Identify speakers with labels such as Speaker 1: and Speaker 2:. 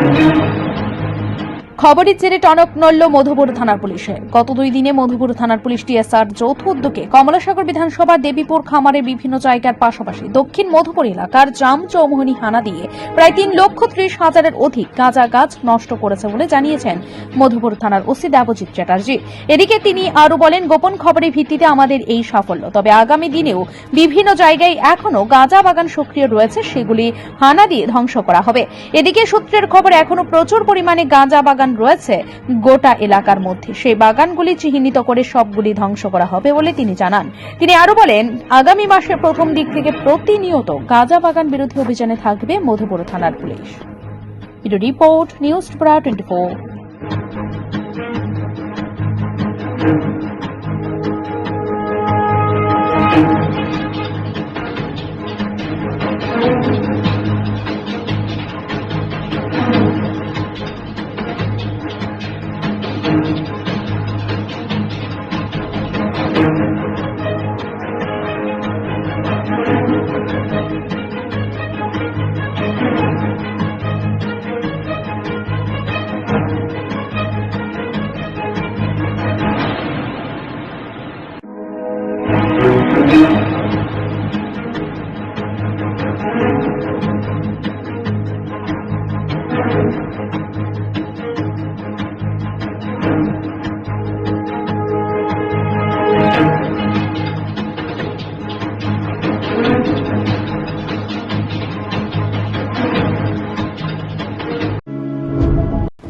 Speaker 1: Thank you. খবরের জেরে টনক নড়ল মধুপুর থানার পুলিশে। গত দুই দিনে মধুপুর থানার পুলিশ টিএসআর যৌথ উদ্যোগে কমলাসাগর বিধানসভা, দেবীপুর খামারের বিভিন্ন জায়গার পাশাপাশি দক্ষিণ মধুপুর এলাকার জাম চৌমোহনী হানা দিয়ে প্রায় তিন লক্ষ ত্রিশ হাজারের অধিক গাঁজা গাছ নষ্ট করেছে বলে জানিয়েছেন মধুপুর থানার ওসি দেবজিৎ চ্যাটার্জি। এদিকে তিনি আরও বলেন, গোপন খবরের ভিত্তিতে আমাদের এই সাফল্য, তবে আগামী দিনেও বিভিন্ন জায়গায় এখনও গাঁজা বাগান সক্রিয় রয়েছে, সেগুলি হানা দিয়ে ধ্বংস করা হবে। এদিকে সূত্রের খবর এখনও প্রচুর পরিমাণে গাঁজা বাগান রয়েছে গোটা এলাকার মধ্যে। সেই বাগানগুলি চিহ্নিত করে সবগুলি ধ্বংস করা হবে বলে তিনি জানান। তিনি আরও বলেন, আগামী মাসের প্রথম দিক থেকে প্রতিনিয়ত গাঁজা বাগান বিরোধী অভিযানে থাকবে মধুপুর থানার police. Report, news twenty four.